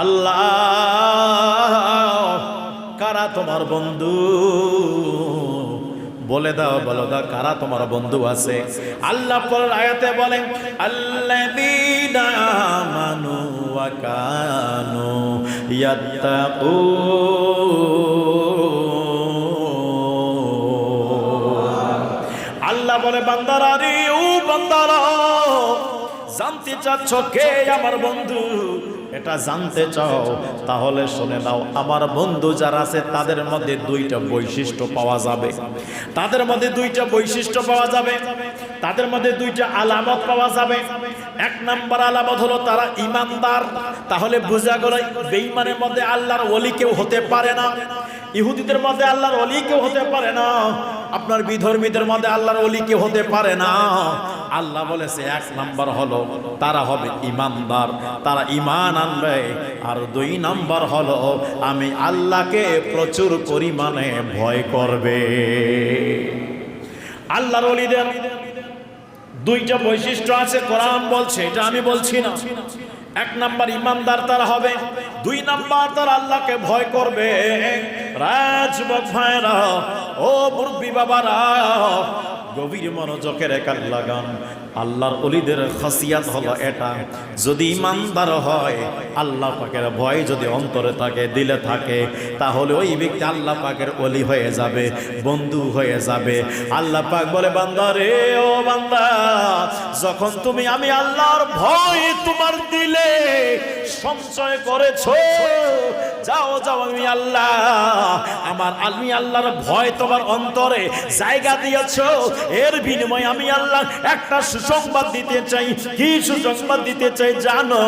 আল্লাহ, কারা তোমার বন্ধু? বলে দাও, বলো দাও, কারা তোমার বন্ধু আছে? আল্লাহ পরের আয়াতে বলেন, আল্লাযীনা আমানু ওয়া কানু ইয়াত্তাকুন। আল্লাহ বলে, বান্দারা রে, ও বান্দারা, জানতে চাচ্ছ কে আমার বন্ধু? এটা জানতে চাও, তাহলে শুনে নাও। আমার বন্ধু যারা আছে, তাদের মধ্যে দুইটা বৈশিষ্ট্য পাওয়া যাবে। তাদের মধ্যে দুইটা বৈশিষ্ট্য পাওয়া যাবে। তাদের মধ্যে দুইটা আলামত পাওয়া যাবে। এক নাম্বার আলামত হলো তারা ইমানদার। তাহলে বোঝা গেল বেইমানের মধ্যে আল্লাহর ওলি কেউ হতে পারে না। ইহুদিদের মধ্যে আল্লাহর অলি কেউ হতে পারে না। আপনার বিধর্মীদের মধ্যে আল্লাহর অলি কেউ হতে পারে না। আল্লাহ বলেছে, এক নাম্বার হলো, তারা হবে ইমানদার, তারা ইমান আনবে। আর দুই নাম্বার হলো, আমি আল্লাহকে প্রচুর পরিমাণে ভয় করবে। আল্লাহর অলিদের দুইটা বৈশিষ্ট্য আছে, কোরআন বলছে, এটা আমি বলছি না। এক নাম্বার ইমানদার তারা হবে, দুই নাম্বার তারা আল্লাহকে ভয় করবে। রাজবক ভাইরা, ও মুরব্বী বাবারা, গভীর মনোযোগের কান লাগান। আল্লাহর অলিদের খাসিয়াত হলো এটা, যদি ইমানদার হয়, আল্লাহ পাকের ভয় যদি অন্তরে থাকে, দিলে থাকে, তাহলে ওই ব্যক্তি আল্লাহ পাকের অলি হয়ে যাবে, বন্ধু হয়ে যাবে। আল্লাহ পাক বলে, বান্দা রে, ও বান্দা, যখন তুমি আমি আল্লাহর ভয় তোমার দিলে সঞ্চয় করেছ, যাও যাও আমি আল্লাহ আমার আমি আল্লাহর ভয় তোমার অন্তরে জায়গা দিয়েছ। এর বিনিময়ে আমি আল্লাহ একটা সুসংবাদ দিতে চাই। কি সুসংবাদ দিতে চাই জানো?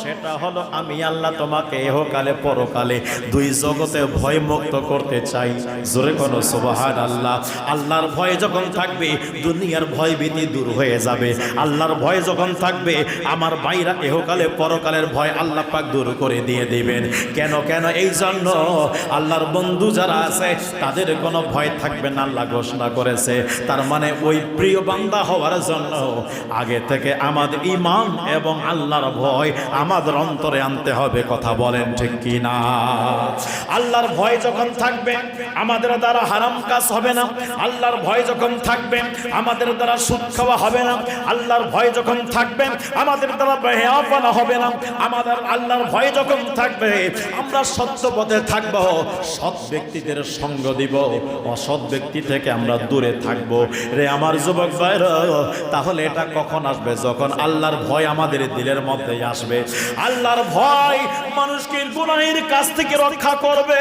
সেটা হলো আমি আল্লাহ তোমাকে এহকালে, পরকালে দুই জগতে ভয় মুক্ত করতে চাই। জোরে কোনো সুবহান আল্লাহ আল্লাহর ভয় যখন থাকবে, দুনিয়ার ভয় ভীতি দূর হয়ে যাবে। আল্লাহর ভয় যখন থাকবে, আমার বাইরা এহকালে, পরকালের ভয় আল্লাহ পাক দূর করে দিয়ে দিবেন। কেন কেন? এই জন্য আল্লাহর বন্ধু যারা আছে, তাদের কোনো ভয় থাকবে না, আল্লাহ ঘোষণা করেছে। তার মানে ওই প্রিয় বান্দা হওয়ার জন্য আগে থেকে আমাদের ইমান এবং আল্লাহর ভয় আমাদের অন্তরে আনতে হবে, কথা বলেন ঠিক কি না আল্লাহর ভয় যখন থাকবে, আমাদের দ্বারা হারাম কাজ হবে না। আল্লাহর ভয় যখন থাকবে, আমাদের দ্বারা সুদ খাওয়া হবে না। আল্লাহর ভয় যখন থাকবে, আমাদের দ্বারা বেহাপানা হবে না। আমাদের আল্লাহর ভয় যখন থাকবে, আমরা সত্য পথে থাকব সৎ ব্যক্তিদের সঙ্গ দিব, অসৎ ব্যক্তি থেকে আমরা দূরে থাকব। রে আমার যুবক ভাইরা, তাহলে এটা কখন আসবে? যখন আল্লাহর ভয় আমাদের দিলের মধ্যে আসবে। আল্লাহর ভয় মানুষকে গুনাহের কাছ থেকে রক্ষা করবে।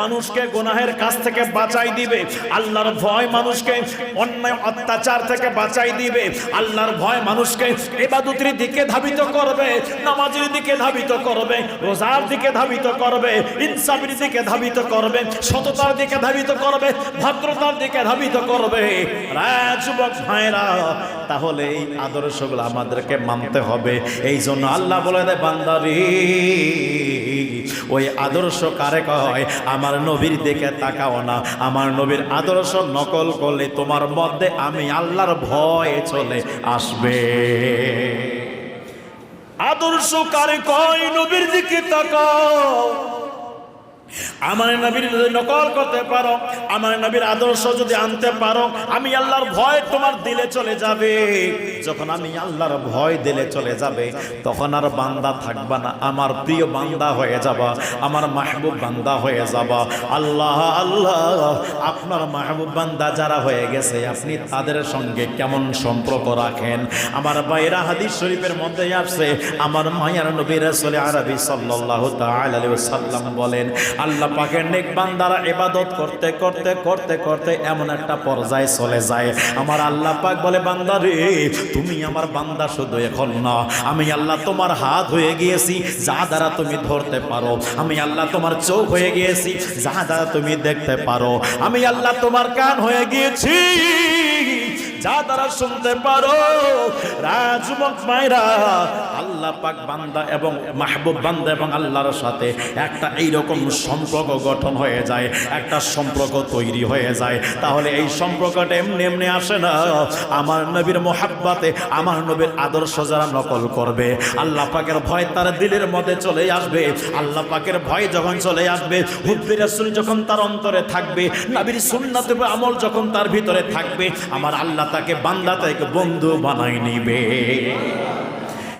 মানুষকে গুনাহের কাছ থেকে বাঁচাই দিবে। আল্লাহর ভয় মানুষকে অন্যায়, অত্যাচার থেকে বাঁচাই দিবে। আল্লাহর ভয় মানুষকে এবাদতের দিকে ধাবিত করবে, নামাজের দিকে ধাবিত করবে, রোজার দিকে ধাবিত করবে, ইনসাফের দিকে ধাবিত করবে, সততার দিকে ধাবিত করবে, ভদ্রতার দিকে ধাবিত করবে। রাজবক ভাইরা তাহলে এই আদর্শগুলো আমাদেরকে মানতে হবে। এই জন্য আল্লাহ বলে দেয়, বান্দারি, ওই আদর্শ কারে কয়, আমার নবীর দিকে তাকাও না। আমার নবীর আদর্শ নকল করলে তোমার মধ্যে আমি আল্লাহর ভয় চলে আসবে। আদর্শ কারে কয়, নবীর দিকে তাকাও। আমার নবীর যদি নকল করতে পারো, আমার নবীর আদর্শ যদি আনতে পারো, আমি আল্লাহর ভয় তোমার দিলে চলে যাবে। যখন আমি আল্লাহর ভয় দিলে চলে যাবে, তখন আর বান্দা থাকবা না, আমার প্রিয় বান্দা হয়ে যাবা, আমার মাহবুব বান্দা হয়ে যাবা। আল্লাহ আল্লাহ, আপনার মাহবুব বান্দা যারা হয়ে গেছে, আপনি তাদের সঙ্গে কেমন সম্পর্ক রাখেন? আমার বাইরা হাদিস শরীফের মধ্যে আসছে, আমার মায়ার নবীর আরবি আলাইহি ওয়াসাল্লাম বলেন আল্লাহ পাকের নেক বান্দারা ইবাদত করতে করতে করতে করতে এমন একটা পর্যায়ে চলে যায়। আমার আল্লাহ পাক বলে, বান্দা রে, তুমি আমার বান্দা শুধু এখন না। আমি আল্লাহ তোমার হাত হয়ে গিয়েছি, যা দ্বারা তুমি ধরতে পারো। আমি আল্লাহ তোমার চোখ হয়ে গিয়েছি, যা দ্বারা তুমি দেখতে পারো। আমি আল্লাহ তোমার কান হয়ে গিয়েছি। যা দ্বারা শুনতে পারো। রাজমক মায়েরা, আল্লাহ পাক বান্দা এবং মাহবুব বান্দা এবং আল্লাহর সাথে একটা এইরকম সম্পর্ক গঠন হয়ে যায়, একটা সম্পর্ক তৈরি হয়ে যায়। তাহলে এই সম্পর্কটা এমনি এমনি আসে না। আমার নবীর মোহাব্বাতে, আমার নবীর আদর্শ যারা নকল করবে, আল্লাহ পাকের ভয় তার দিলের মধ্যে চলে আসবে। আল্লাহ পাকের ভয় যখন চলে আসবে, হুব্বি রাসূল যখন তার অন্তরে থাকবে, নবীর সুন্নাতে আমল যখন তার ভিতরে থাকবে, আমার আল্লাহ তাকে বান্দা তাকে বন্ধু বানাই নিবে।